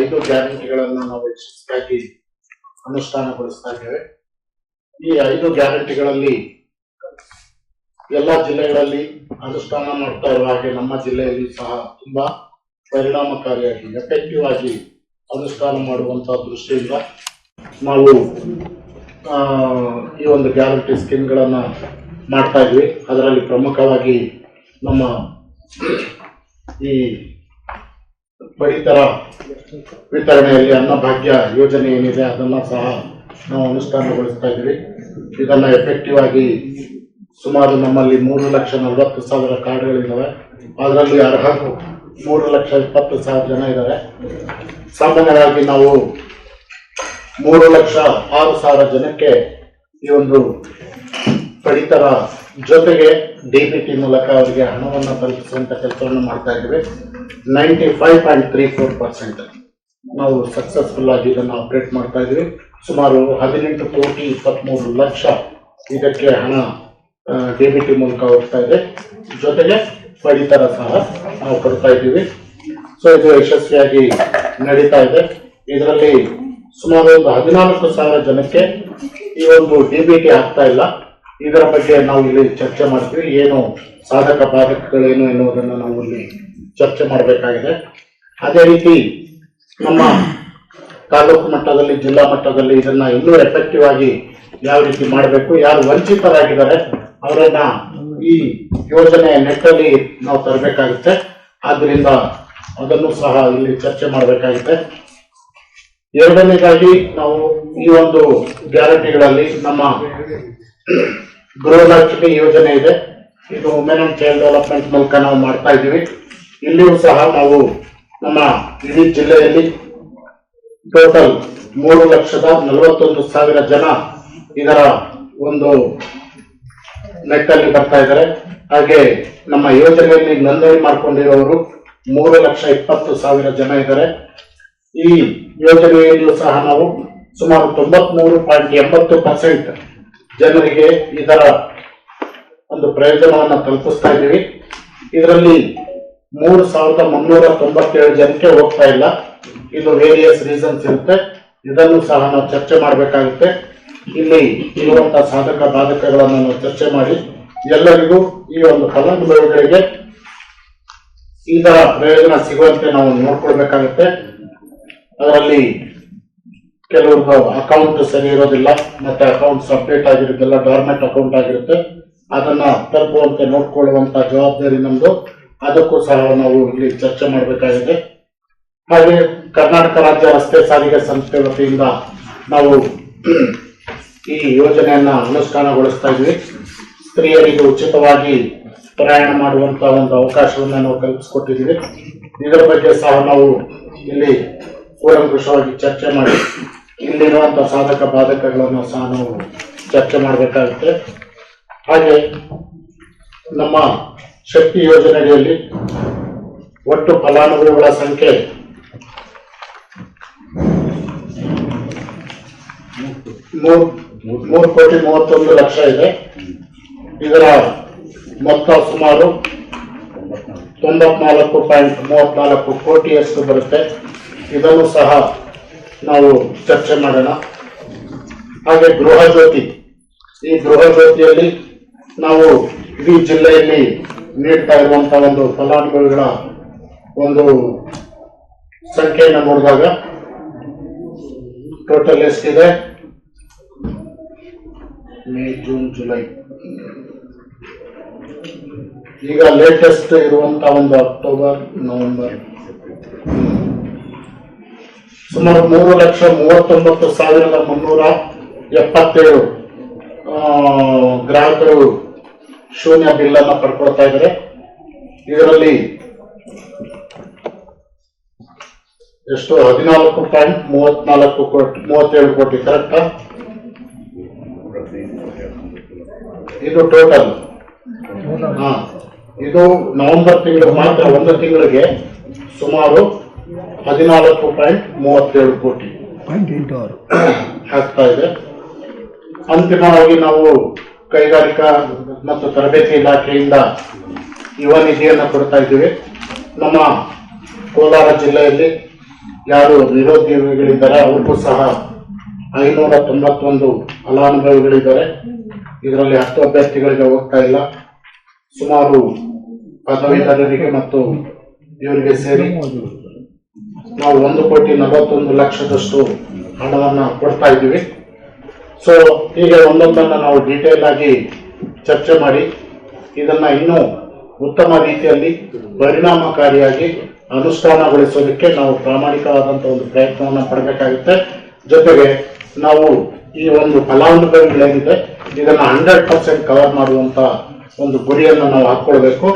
ಐದು ಗ್ಯಾರಂಟಿಗಳನ್ನು ನಾವು ಯಶಸ್ವಿಯಾಗಿ ಅನುಷ್ಠಾನಗೊಳಿಸ್ತಾ ಇದ್ದೇವೆ. ಈ ಐದು ಗ್ಯಾರಂಟಿಗಳಲ್ಲಿ ಎಲ್ಲ ಜಿಲ್ಲೆಗಳಲ್ಲಿ ಅನುಷ್ಠಾನ ಮಾಡ್ತಾ ಇರುವ ಹಾಗೆ ನಮ್ಮ ಜಿಲ್ಲೆಯಲ್ಲಿ ಸಹ ತುಂಬಾ ಪರಿಣಾಮಕಾರಿಯಾಗಿ ಎಫೆಕ್ಟಿವ್ ಆಗಿ ಅನುಷ್ಠಾನ ಮಾಡುವಂತಹ ದೃಷ್ಟಿಯಿಂದ ನಾವು ಈ ಒಂದು ಗ್ಯಾರಂಟಿ ಸ್ಕೀಮ್ಗಳನ್ನ ಮಾಡ್ತಾ ಇದ್ವಿ. ಅದರಲ್ಲಿ ಪ್ರಮುಖವಾಗಿ ನಮ್ಮ ಈ ಪಡಿತರ ವಿತರಣೆಯಲ್ಲಿ ಅನ್ನಭಾಗ್ಯ ಯೋಜನೆ ಏನಿದೆ ಅದನ್ನು ಸಹ ನಾವು ಅನುಷ್ಠಾನಗೊಳಿಸ್ತಾ ಇದ್ದೀವಿ. ಇದನ್ನು ಎಫೆಕ್ಟಿವ್ ಆಗಿ ಸುಮಾರು ನಮ್ಮಲ್ಲಿ ಮೂರು ಲಕ್ಷ ನಲವತ್ತು ಸಾವಿರ ಕಾರ್ಡ್ಗಳಿದ್ದಾವೆ ಅದರಲ್ಲಿ ಅರ್ಹರು ಮೂರು ಲಕ್ಷ ಇಪ್ಪತ್ತು ಸಾವಿರ ಜನ ಇದ್ದಾರೆ ಸಾಮಾನ್ಯವಾಗಿ ನಾವು ಮೂರು ಲಕ್ಷ ಆರು ಸಾವಿರ ಜನಕ್ಕೆ ಈ ಒಂದು ಪಡಿತರ ಜೊತೆಗೆ ಡಿ ಬಿ ಮೂಲಕ ಅವರಿಗೆ ಹಣವನ್ನು ತಲುಪಿಸುವಂತ ಕೆಲಸವನ್ನು ಮಾಡ್ತಾ ಇದ್ದೀವಿ. Ninety five point three four percent. ನಾವು ಸಕ್ಸಸ್ಫುಲ್ ಆಗಿ ಇದನ್ನು ಆಪರೇಟ್ ಮಾಡ್ತಾ ಇದ್ದೀವಿ. ಸುಮಾರು ಹದಿನೆಂಟು ಕೋಟಿ ಇಪ್ಪತ್ತ್ಮೂರು ಲಕ್ಷ ಇದಕ್ಕೆ ಹಣ ಡಿ ಬಿ ಟಿ ಮೂಲಕ ಹೋಗ್ತಾ ಇದೆ. ಜೊತೆಗೆ ಪಡಿತರ ಸಹ ನಾವು ಕೊಡ್ತಾ ಇದ್ದೀವಿ. ಸೊ ಇದು ಯಶಸ್ವಿಯಾಗಿ ನಡೀತಾ ಇದೆ. ಇದರಲ್ಲಿ ಸುಮಾರು ಒಂದು ಹದಿನಾಲ್ಕು ಸಾವಿರ ಜನಕ್ಕೆ ಈ ಒಂದು ಡಿ ಬಿ ಟಿ ಆಗ್ತಾ ಇಲ್ಲ. ಇದರ ಬಗ್ಗೆ ನಾವು ಇಲ್ಲಿ ಚರ್ಚೆ ಮಾಡ್ತೀವಿ. ಏನು ಸಾಧಕ ಬಾಧಕಗಳೇನು ಎನ್ನುವುದನ್ನು ನಾವು ಇಲ್ಲಿ ಚರ್ಚೆ ಮಾಡಬೇಕಾಗಿದೆ. ಅದೇ ರೀತಿ ನಮ್ಮ ತಾಲೂಕು ಮಟ್ಟದಲ್ಲಿ, ಜಿಲ್ಲಾ ಮಟ್ಟದಲ್ಲಿ ಇದನ್ನ ಇನ್ನೂ ಎಫೆಕ್ಟಿವ್ ಆಗಿ ಯಾವ ರೀತಿ ಮಾಡಬೇಕು, ಯಾರು ವಂಚಿತರಾಗಿದ್ದಾರೆ ಅವರನ್ನ ಈ ಯೋಜನೆ ನೆಟ್ಟಲ್ಲಿ ನಾವು ತರಬೇಕಾಗುತ್ತೆ. ಆದ್ದರಿಂದ ಅದನ್ನು ಸಹ ಇಲ್ಲಿ ಚರ್ಚೆ ಮಾಡಬೇಕಾಗುತ್ತೆ. ಎರಡನೇದಾಗಿ ನಾವು ಈ ಒಂದು ಗ್ಯಾರಂಟಿಗಳಲ್ಲಿ ನಮ್ಮ ಗೃಹಲಕ್ಷ್ಮಿ ಯೋಜನೆ ಇದೆ. ಇದು ವುಮೆನ್ ಅಂಡ್ ಚೈಲ್ಡ್ ಡೆವಲಪ್ಮೆಂಟ್ ಮೂಲಕ ನಾವು ಮಾಡ್ತಾ ಇದ್ದೀವಿ. ಇಲ್ಲಿಯೂ ಸಹ ನಾವು ನಮ್ಮ ಇಡೀ ಜಿಲ್ಲೆಯಲ್ಲಿ ಟೋಟಲ್ ಮೂರು ಲಕ್ಷದ ನಲವತ್ತೊಂದು ಸಾವಿರ ಜನ ಇದರ ಒಂದು ನೆಟ್ಟಲ್ಲಿ ಬರ್ತಾ ಇದ್ದಾರೆ. ಹಾಗೆ ನಮ್ಮ ಯೋಜನೆಯಲ್ಲಿ ನೋಂದಣಿ ಮಾಡ್ಕೊಂಡಿರೋರು ಮೂರು ಲಕ್ಷ ಇಪ್ಪತ್ತು ಸಾವಿರ ಜನ ಇದ್ದಾರೆ. ಈ ಯೋಜನೆಯಲ್ಲೂ ಸಹ ನಾವು ಸುಮಾರು ತೊಂಬತ್ಮೂರು ಪಾಯಿಂಟ್ ಎಂಬತ್ತು ಪರ್ಸೆಂಟ್ ಜನರಿಗೆ ಇದರ ಒಂದು ಪ್ರಯೋಜನವನ್ನು ತಲುಪಿಸ್ತಾ ಇದ್ದೀವಿ. ಇದರಲ್ಲಿ ಮೂರು ಸಾವಿರದ ಮುನ್ನೂರ ತೊಂಬತ್ತೇಳು ಜನಕ್ಕೆ ಹೋಗ್ತಾ ಇಲ್ಲ. ಇದು ವೇರಿಯಸ್ ರೀಸನ್ಸ್ ಇರುತ್ತೆ. ಇದನ್ನು ಸಹ ನಾವು ಚರ್ಚೆ ಮಾಡಬೇಕಾಗುತ್ತೆ. ಇಲ್ಲಿ ಇರುವಂತಹ ಸಾಧಕ ಬಾಧಕಗಳನ್ನು ನಾವು ಚರ್ಚೆ ಮಾಡಿ. ಎಲ್ಲರಿಗೂ ಈ ಒಂದು ಫಲಾನುಭವಿಗಳಿಗೆ ಇದರ ಪ್ರಯೋಜನ ಸಿಗುವಂತೆ ನಾವು ನೋಡ್ಕೊಳ್ಬೇಕಾಗುತ್ತೆ. ಅದರಲ್ಲಿ ಕೆಲವ್ರದ್ದು ಅಕೌಂಟ್ ಸರಿ ಇರೋದಿಲ್ಲ, ಮತ್ತೆ ಅಕೌಂಟ್ಸ್ ಅಪ್ಡೇಟ್ ಆಗಿರೋದಿಲ್ಲ ಡಾರ್ಮೆಂಟ್ ಅಕೌಂಟ್ ಆಗಿರುತ್ತೆ. ಅದನ್ನ ತಲುಪುವಂತೆ ನೋಡ್ಕೊಳ್ಳುವಂತ ಜವಾಬ್ದಾರಿ ನಮ್ದು. ಅದಕ್ಕೂ ಸಹ ನಾವು ಇಲ್ಲಿ ಚರ್ಚೆ ಮಾಡಬೇಕಾಗಿದೆ. ಹಾಗೆ ಕರ್ನಾಟಕ ರಾಜ್ಯ ರಸ್ತೆ ಸಾರಿಗೆ ಸಂಸ್ಥೆ ವತಿಯಿಂದ ನಾವು ಈ ಯೋಜನೆಯನ್ನ ಅನುಷ್ಠಾನಗೊಳಿಸ್ತಾ ಇದ್ವಿ. ಸ್ತ್ರೀಯರಿಗೆ ಉಚಿತವಾಗಿ ಪ್ರಯಾಣ ಮಾಡುವಂತ ಒಂದು ಅವಕಾಶವನ್ನ ನಾವು ಕಲ್ಪಿಸಿಕೊಟ್ಟಿದ್ದೀವಿ. ಇದರ ಬಗ್ಗೆ ಸಹ ನಾವು ಇಲ್ಲಿ ಕೂಲಂಕುಷವಾಗಿ ಚರ್ಚೆ ಮಾಡಿ ಇಲ್ಲಿರುವಂತಹ ಸಾಧಕ ಬಾಧಕಗಳನ್ನು ಸಹ ನಾವು ಚರ್ಚೆ ಮಾಡಬೇಕಾಗುತ್ತೆ. ಹಾಗೆ ನಮ್ಮ ಶಕ್ತಿ ಯೋಜನೆಯಲ್ಲಿ ಒಟ್ಟು ಫಲಾನುಭವಿಗಳ ಸಂಖ್ಯೆ ಮೂರು ಕೋಟಿ ಮೂವತ್ತೊಂದು ಲಕ್ಷ ಇದೆ. ಇದರ ಮೊತ್ತ ಸುಮಾರು ತೊಂಬತ್ನಾಲ್ಕು ಪಾಯಿಂಟ್ ಮೂವತ್ನಾಲ್ಕು ಕೋಟಿಯಷ್ಟು ಬರುತ್ತೆ. ಇದನ್ನು ಸಹ ನಾವು ಚರ್ಚೆ ಮಾಡೋಣ. ಹಾಗೆ ಗೃಹ ಜ್ಯೋತಿ. ಈ ಗೃಹ ಜ್ಯೋತಿಯಲ್ಲಿ ನಾವು ಇಡೀ ಜಿಲ್ಲೆಯಲ್ಲಿ ನೀಡ್ತಾ ಇರುವಂತಹ ಒಂದು ಫಲಾನುಭವಿಗಳ ಒಂದು ಸಂಖ್ಯೆಯನ್ನು ನೋಡಿದಾಗ ಟೋಟಲ್ ಎಷ್ಟಿದೆ ಮೇ ಜೂನ್ ಜುಲೈ ಈಗ ಲೇಟೆಸ್ಟ್ ಇರುವಂತ ಒಂದು ಅಕ್ಟೋಬರ್ ನವೆಂಬರ್ ಸುಮಾರು ಮೂರು ಲಕ್ಷ ಮೂವತ್ತೊಂಬತ್ತು ಸಾವಿರದ ಮುನ್ನೂರ ಎಪ್ಪತ್ತೇಳು ಗ್ರಾಹಕರು ಶೂನ್ಯ ಬಿಲ್ ಅನ್ನ ಪಡ್ಕೊಳ್ತಾ ಇದ್ದಾರೆ. ಇದರಲ್ಲಿ ಎಷ್ಟು? ಹದಿನಾಲ್ಕು ಪಾಯಿಂಟ್ ಮೂವತ್ನಾಲ್ಕು ಕೋಟಿ ಮೂವತ್ತೇಳು ಕೋಟಿ ಕರೆಕ್ಟಾ ಇದು ಟೋಟಲ್ ಹಾ. ಇದು ನವೆಂಬರ್ ತಿಂಗಳು ಮಾತ್ರ ಒಂದು ತಿಂಗಳಿಗೆ ಸುಮಾರು ಹದಿನಾಲ್ಕು ಪಾಯಿಂಟ್ ಮೂವತ್ತೇಳು ಕೋಟಿ. ಆಗ್ತಾ ಇದೆ. ಅಂತಿಮವಾಗಿ ನಾವು ಕೈಗಾರಿಕಾ ಮತ್ತು ತರಬೇತಿ ಇಲಾಖೆಯಿಂದ ಯುವ ನಿಧಿಯನ್ನು ಕೊಡ್ತಾ ಇದ್ದೀವಿ. ನಮ್ಮ ಕೋಲಾರ ಜಿಲ್ಲೆಯಲ್ಲಿ ಯಾರು ನಿರುದ್ಯೋಗಿಗಳಿದ್ದಾರೆ ಅವ್ರಿಗೂ ಸಹ ಐನೂರ ತೊಂಬತ್ತೊಂದು ಫಲಾನುಭವಿಗಳಿದ್ದಾರೆ. ಇದರಲ್ಲಿ ಹತ್ತು ಅಭ್ಯರ್ಥಿಗಳಿಗೆ ಹೋಗ್ತಾ ಇಲ್ಲ. ಸುಮಾರು ಪದವೀಧರರಿಗೆ ಮತ್ತು ಇವರಿಗೆ ಸೇರಿ ನಾವು ಒಂದು ಕೋಟಿ ನಲವತ್ತೊಂದು ಲಕ್ಷದಷ್ಟು ಹಣವನ್ನು ಕೊಡ್ತಾ ಇದ್ದೀವಿ. ಸೊ ಹೀಗೆ ಒಂದೊಂದನ್ನು ನಾವು ಡೀಟೇಲ್ ಆಗಿ ಚರ್ಚೆ ಮಾಡಿ, ಇದನ್ನು ಇನ್ನೂ ಉತ್ತಮ ರೀತಿಯಲ್ಲಿ ಪರಿಣಾಮಕಾರಿಯಾಗಿ ಅನುಷ್ಠಾನಗೊಳಿಸೋದಕ್ಕೆ ನಾವು ಪ್ರಾಮಾಣಿಕವಾದಂಥ ಒಂದು ಪ್ರಯತ್ನವನ್ನು ಪಡಬೇಕಾಗುತ್ತೆ. ಜೊತೆಗೆ ನಾವು ಈ ಒಂದು ಫಲಾನುಭವಿಗಳೇನಿದೆ, ಇದನ್ನು ಹಂಡ್ರೆಡ್ ಪರ್ಸೆಂಟ್ ಕವರ್ ಮಾಡುವಂಥ ಒಂದು ಗುರಿಯನ್ನು ನಾವು ಹಾಕೊಳ್ಬೇಕು